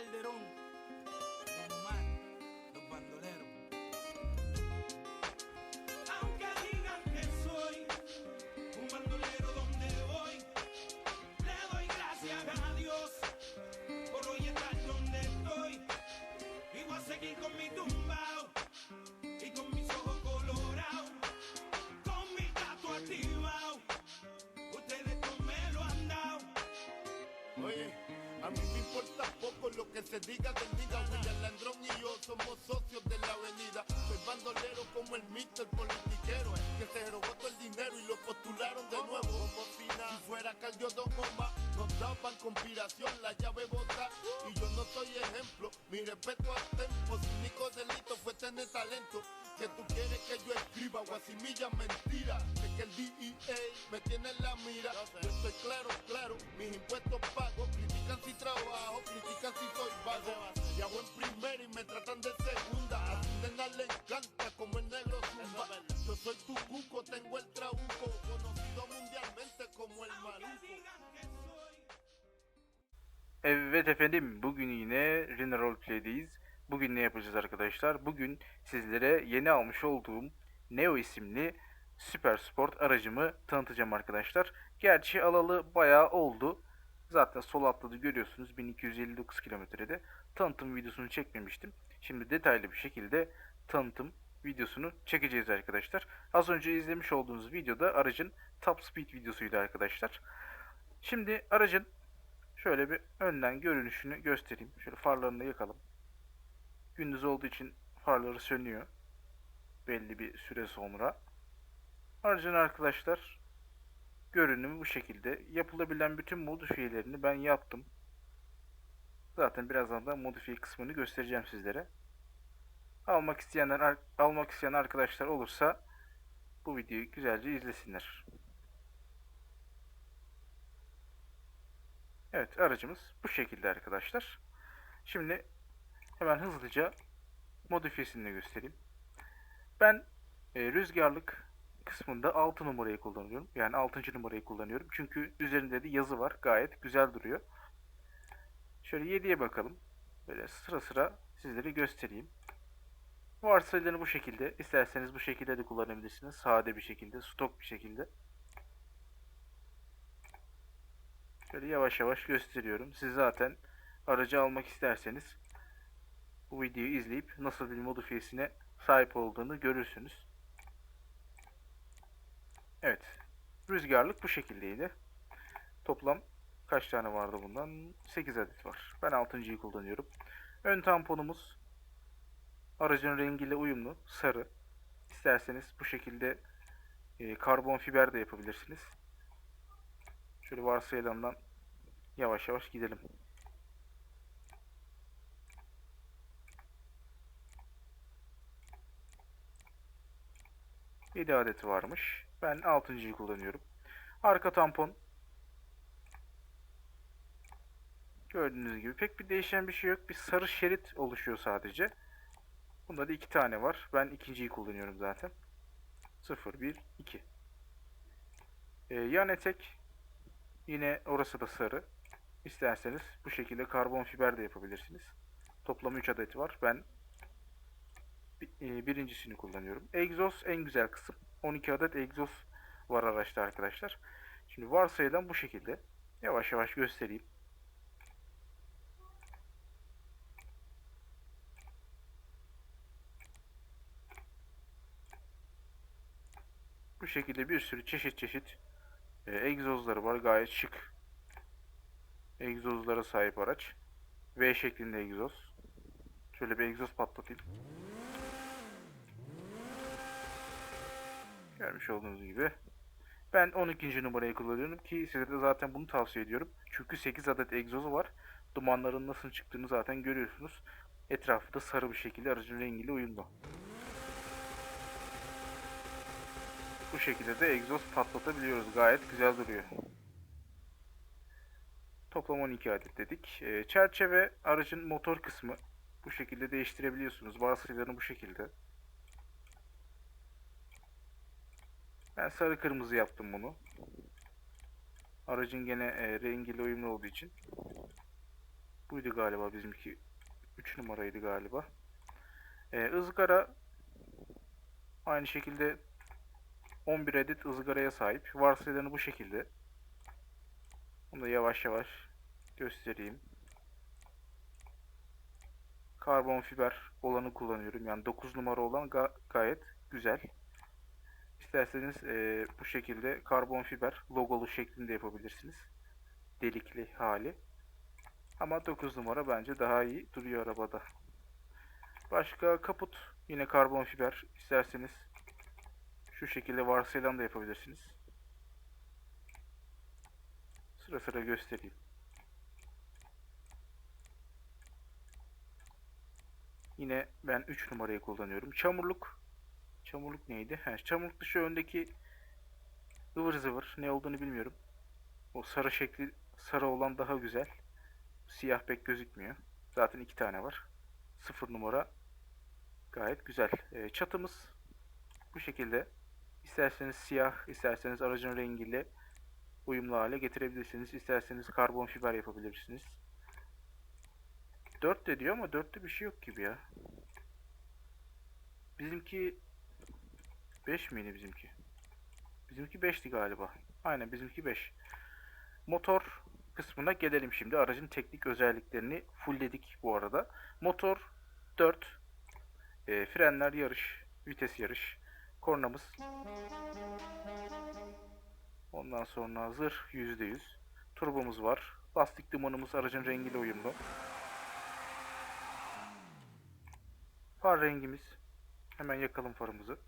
Calderón, me importa poco lo que se diga del diga. William Landrón y yo somos socios de la avenida. Soy bandolero como el Mister politiquero que se robó todo el dinero y lo postularon de nuevo. Como si fuera Caldio Don Omar, nos daban conspiración, la llave bota. Y yo no soy ejemplo, mi respeto al tempo. Su único delito fue tener talento. Que tú quieres que yo escriba guasimilla mentira. Es que el DEA me tiene en la mira. Yo estoy claro, claro, mis impuestos pago. Critican si trabajo, critican si soy vago. Y hago en primera y me tratan de segunda. A nena le encanta como el negro zumba. Yo soy tu cuco, tengo el trabuco. Conocido mundialmente como el maluco. Evet efendim bugün yine Rina Roleplay'deyiz. Bugün ne yapacağız arkadaşlar? Bugün sizlere yeni almış olduğum Neo isimli süper sport aracımı tanıtacağım arkadaşlar. Gerçi alalı bayağı oldu. Zaten sol altta da görüyorsunuz 1259 kilometrede. Tanıtım videosunu çekmemiştim. Şimdi detaylı bir şekilde tanıtım videosunu çekeceğiz arkadaşlar. Az önce izlemiş olduğunuz videoda aracın top speed videosuydu arkadaşlar. Şimdi aracın Şöyle bir önden görünüşünü göstereyim. Şöyle farlarını yakalım. Gündüz olduğu için farları sönüyor. Belli bir süre sonra. Aracın arkadaşlar görünümü bu şekilde. Yapılabilen bütün modifiyelerini ben yaptım. Zaten birazdan da modifiye kısmını göstereceğim sizlere. Almak isteyenler almak isteyen arkadaşlar olursa bu videoyu güzelce izlesinler. Evet aracımız bu şekilde arkadaşlar. Şimdi hemen hızlıca modifiyesini de göstereyim. Ben e, rüzgarlık kısmında 6 numarayı kullanıyorum. Yani 6. numarayı kullanıyorum. Çünkü üzerinde de yazı var. Gayet güzel duruyor. Şöyle 7'ye bakalım. Böyle sıra sıra sizlere göstereyim. Varsayılarını bu şekilde. İsterseniz bu şekilde de kullanabilirsiniz. Sade bir şekilde, stok bir şekilde. Şöyle yavaş yavaş gösteriyorum. Siz zaten aracı almak isterseniz bu videoyu izleyip nasıl bir modifiyesine sahip olduğunu görürsünüz. Evet. Rüzgarlık bu şekildeydi. Toplam kaç tane vardı bundan? 8 adet var. Ben 6.yı kullanıyorum. Ön tamponumuz aracın rengiyle uyumlu. Sarı. İsterseniz bu şekilde e, karbon fiber de yapabilirsiniz. Şöyle varsayılandan yavaş yavaş gidelim. Yedi adet varmış. Ben altıncıyı kullanıyorum. Arka tampon. Gördüğünüz gibi pek bir değişen bir şey yok. Bir sarı şerit oluşuyor sadece. Bunda da iki tane var. Ben ikinciyi kullanıyorum zaten. 0, 1, 2. Ee, yan etek Yine orası da sarı. İsterseniz bu şekilde karbon fiber de yapabilirsiniz. Toplam 3 adet var. Ben e, birincisini kullanıyorum. Egzoz en güzel kısım. 12 adet egzoz var araçta arkadaşlar. Şimdi varsayılan bu şekilde. Yavaş yavaş göstereyim. Bu şekilde bir sürü çeşit çeşit e, egzozları var. Gayet şık. Egzozlara sahip araç. V şeklinde egzoz. Şöyle bir egzoz patlatayım. Görmüş olduğunuz gibi. Ben 12. numarayı kullanıyorum ki size de zaten bunu tavsiye ediyorum. Çünkü 8 adet egzozu var. Dumanların nasıl çıktığını zaten görüyorsunuz. Etrafı da sarı bir şekilde aracın rengiyle uyumlu. Bu şekilde de egzoz patlatabiliyoruz. Gayet güzel duruyor. Toplam 12 adet dedik. E, çerçeve aracın motor kısmı. Bu şekilde değiştirebiliyorsunuz. Varsayılarını bu şekilde. Ben sarı kırmızı yaptım bunu. Aracın gene e, rengiyle uyumlu olduğu için. Buydu galiba bizimki. 3 numaraydı galiba. Ee, ızgara aynı şekilde 11 adet ızgaraya sahip. Varsayılanı bu şekilde. Bunu da yavaş yavaş göstereyim. Karbon fiber olanı kullanıyorum. Yani 9 numara olan ga- gayet güzel. İsterseniz eee, bu şekilde karbon fiber logolu şeklinde yapabilirsiniz. Delikli hali. Ama 9 numara bence daha iyi duruyor arabada. Başka kaput yine karbon fiber. İsterseniz şu şekilde varsayılan da yapabilirsiniz. Sıra sıra göstereyim. Yine ben 3 numarayı kullanıyorum. Çamurluk. Çamurluk neydi? He, çamurluk dışı öndeki ıvır zıvır ne olduğunu bilmiyorum. O sarı şekli sarı olan daha güzel. Siyah pek gözükmüyor. Zaten iki tane var. 0 numara gayet güzel. Ee, çatımız bu şekilde. İsterseniz siyah, isterseniz aracın rengiyle uyumlu hale getirebilirsiniz. İsterseniz karbon fiber yapabilirsiniz. 4 de diyor ama 4'te bir şey yok gibi ya. Bizimki 5 miydi bizimki? Bizimki 5'ti galiba. Aynen bizimki 5. Motor kısmına gelelim şimdi. Aracın teknik özelliklerini fullledik bu arada. Motor 4. E, frenler yarış. Vites yarış. Kornamız. Ondan sonra zırh %100. Turbomuz var. Lastik dumanımız aracın rengiyle uyumlu. Far rengimiz. Hemen yakalım farımızı.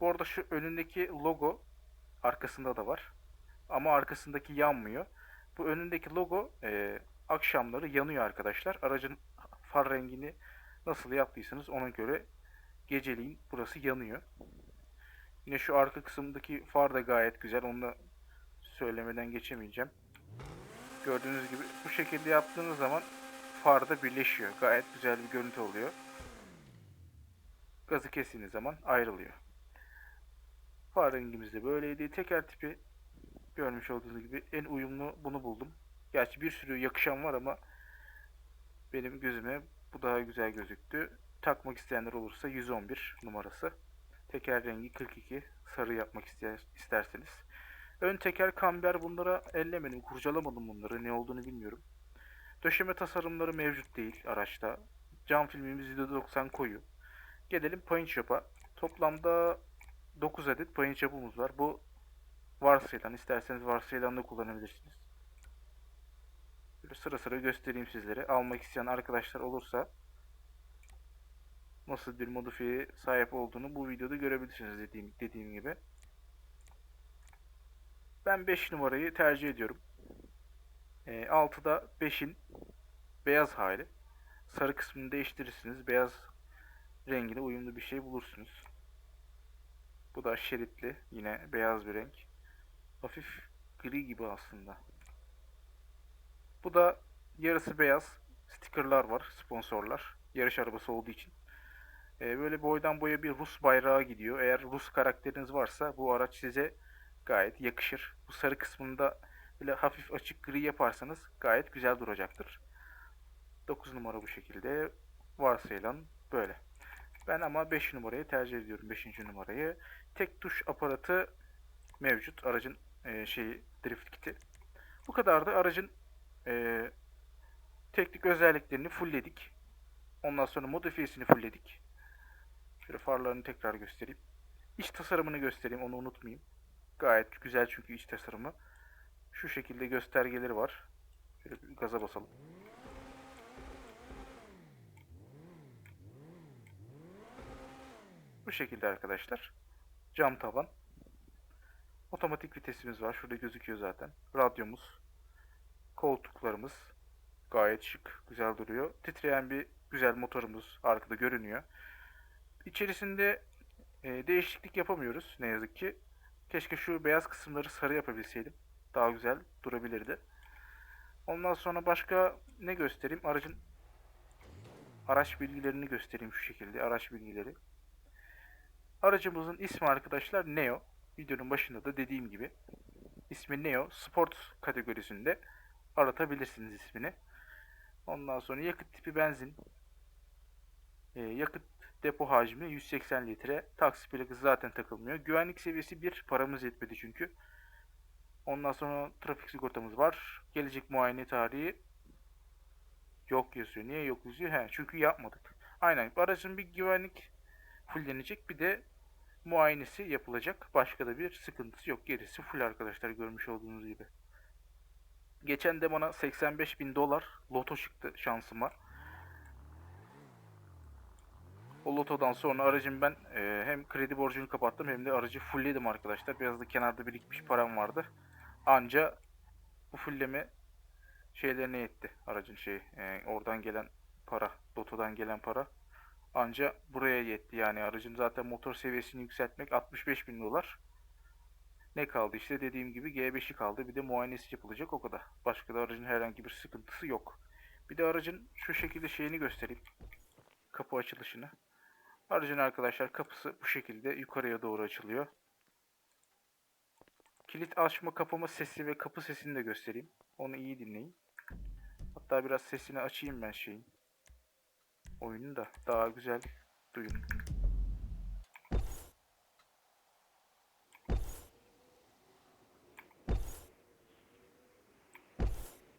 Bu arada şu önündeki logo arkasında da var. Ama arkasındaki yanmıyor. Bu önündeki logo e, akşamları yanıyor arkadaşlar. Aracın far rengini nasıl yaptıysanız ona göre geceliğin burası yanıyor. Yine şu arka kısımdaki far da gayet güzel. Onu da söylemeden geçemeyeceğim. Gördüğünüz gibi bu şekilde yaptığınız zaman far da birleşiyor. Gayet güzel bir görüntü oluyor. Gazı kestiğiniz zaman ayrılıyor. Far rengimiz de böyleydi. Teker tipi görmüş olduğunuz gibi en uyumlu bunu buldum. Gerçi bir sürü yakışan var ama benim gözüme bu daha güzel gözüktü. Takmak isteyenler olursa 111 numarası. Teker rengi 42. Sarı yapmak ister, isterseniz. Ön teker kamber bunlara ellemedim. Kurcalamadım bunları. Ne olduğunu bilmiyorum. Döşeme tasarımları mevcut değil araçta. Cam filmimiz %90 koyu. Gelelim paint shop'a. Toplamda 9 adet paint shop'umuz var. Bu varsayılan. isterseniz varsayılan da kullanabilirsiniz. Böyle sıra sıra göstereyim sizlere. Almak isteyen arkadaşlar olursa nasıl bir modifiye sahip olduğunu bu videoda görebilirsiniz dediğim, dediğim gibi. Ben 5 numarayı tercih ediyorum. E, 6'da 5'in beyaz hali. Sarı kısmını değiştirirsiniz. Beyaz rengine uyumlu bir şey bulursunuz. Bu da şeritli. Yine beyaz bir renk. Hafif gri gibi aslında. Bu da yarısı beyaz. Stickerlar var. Sponsorlar. Yarış arabası olduğu için. Ee, böyle boydan boya bir Rus bayrağı gidiyor. Eğer Rus karakteriniz varsa bu araç size gayet yakışır. Bu sarı kısmında böyle hafif açık gri yaparsanız gayet güzel duracaktır. 9 numara bu şekilde. Varsayılan böyle. Ben ama 5 numarayı tercih ediyorum. 5. numarayı. Tek tuş aparatı mevcut. Aracın e, şeyi drift kiti. Bu kadar da aracın e, teknik özelliklerini fullledik. Ondan sonra modifiyesini fullledik. Şöyle farlarını tekrar göstereyim. İç tasarımını göstereyim onu unutmayayım. Gayet güzel çünkü iç tasarımı. Şu şekilde göstergeleri var. Şöyle gaza basalım. Bu şekilde arkadaşlar. Cam tavan. Otomatik vitesimiz var. Şurada gözüküyor zaten. Radyomuz. Koltuklarımız. Gayet şık. Güzel duruyor. Titreyen bir güzel motorumuz arkada görünüyor. İçerisinde e, değişiklik yapamıyoruz ne yazık ki. Keşke şu beyaz kısımları sarı yapabilseydim. Daha güzel durabilirdi. Ondan sonra başka ne göstereyim? Aracın araç bilgilerini göstereyim şu şekilde. Araç bilgileri. Aracımızın ismi arkadaşlar Neo. Videonun başında da dediğim gibi. ismi Neo. Sport kategorisinde aratabilirsiniz ismini. Ondan sonra yakıt tipi benzin. Ee, yakıt depo hacmi 180 litre. Taksi plakası zaten takılmıyor. Güvenlik seviyesi 1. Paramız yetmedi çünkü. Ondan sonra trafik sigortamız var. Gelecek muayene tarihi yok yazıyor. Niye yok yazıyor? He, çünkü yapmadık. Aynen. Aracın bir güvenlik fullenecek. Bir de muayenesi yapılacak. Başka da bir sıkıntısı yok. Gerisi full arkadaşlar görmüş olduğunuz gibi. Geçen de bana 85 bin dolar loto çıktı şansıma. O lotodan sonra aracın ben e, hem kredi borcunu kapattım hem de aracı fullledim arkadaşlar. Biraz da kenarda birikmiş param vardı. Anca bu fullleme şeylerine yetti. Aracın şey e, oradan gelen para, lotodan gelen para. Anca buraya yetti yani aracın zaten motor seviyesini yükseltmek 65 bin dolar. Ne kaldı işte dediğim gibi G5'i kaldı bir de muayenesi yapılacak o kadar. Başka da aracın herhangi bir sıkıntısı yok. Bir de aracın şu şekilde şeyini göstereyim. Kapı açılışını. Aracın arkadaşlar kapısı bu şekilde yukarıya doğru açılıyor. Kilit açma kapama sesi ve kapı sesini de göstereyim. Onu iyi dinleyin. Hatta biraz sesini açayım ben şeyin. Oyunu da daha güzel duyun.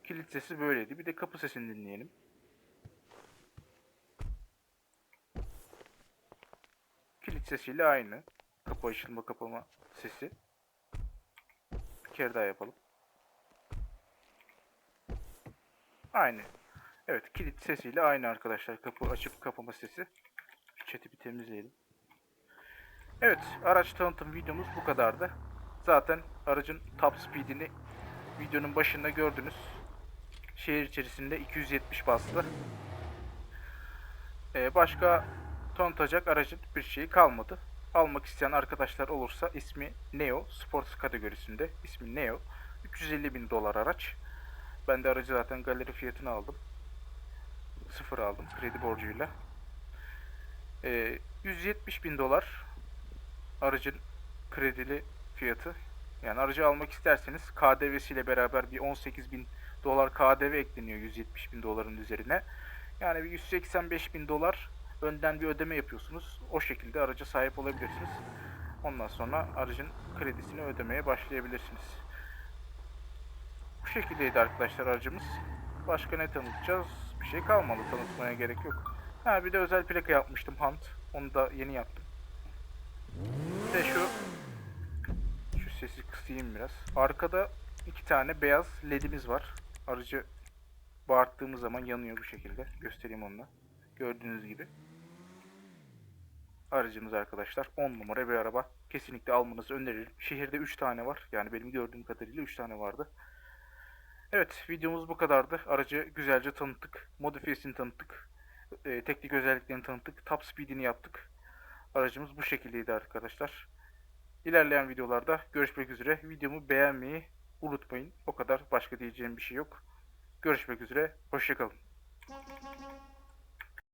Kilit sesi böyleydi. Bir de kapı sesini dinleyelim. Kilit sesiyle aynı. Kapı açılma kapama sesi. Bir kere daha yapalım. Aynı. Evet kilit sesiyle aynı arkadaşlar. Kapı açıp kapama sesi. Şu bir temizleyelim. Evet araç tanıtım videomuz bu kadardı. Zaten aracın top speedini videonun başında gördünüz. Şehir içerisinde 270 bastı. Ee, başka tanıtacak aracın bir şeyi kalmadı. Almak isteyen arkadaşlar olursa ismi Neo Sports kategorisinde. ismi Neo. 350 bin dolar araç. Ben de aracı zaten galeri fiyatını aldım. Sıfır aldım kredi borcuyla. Ee, 170 bin dolar aracın kredili fiyatı. Yani aracı almak isterseniz KDV'siyle beraber bir 18 bin dolar KDV ekleniyor 170 bin doların üzerine. Yani bir 185 bin dolar önden bir ödeme yapıyorsunuz. O şekilde araca sahip olabilirsiniz. Ondan sonra aracın kredisini ödemeye başlayabilirsiniz. Bu şekildeydi arkadaşlar aracımız. Başka ne tanıtacağız? Bir şey kalmadı tanıtmaya gerek yok. Ha bir de özel plaka yapmıştım Hunt. Onu da yeni yaptım. Bir de şu şu sesi kısayım biraz. Arkada iki tane beyaz ledimiz var. Aracı bağırttığımız zaman yanıyor bu şekilde. Göstereyim onu da. Gördüğünüz gibi. Aracımız arkadaşlar 10 numara bir araba. Kesinlikle almanızı öneririm. Şehirde 3 tane var. Yani benim gördüğüm kadarıyla 3 tane vardı. Evet videomuz bu kadardı. Aracı güzelce tanıttık. Modifiyesini tanıttık. Ee, teknik özelliklerini tanıttık. Top speedini yaptık. Aracımız bu şekildeydi arkadaşlar. İlerleyen videolarda görüşmek üzere. Videomu beğenmeyi unutmayın. O kadar başka diyeceğim bir şey yok. Görüşmek üzere. Hoşçakalın.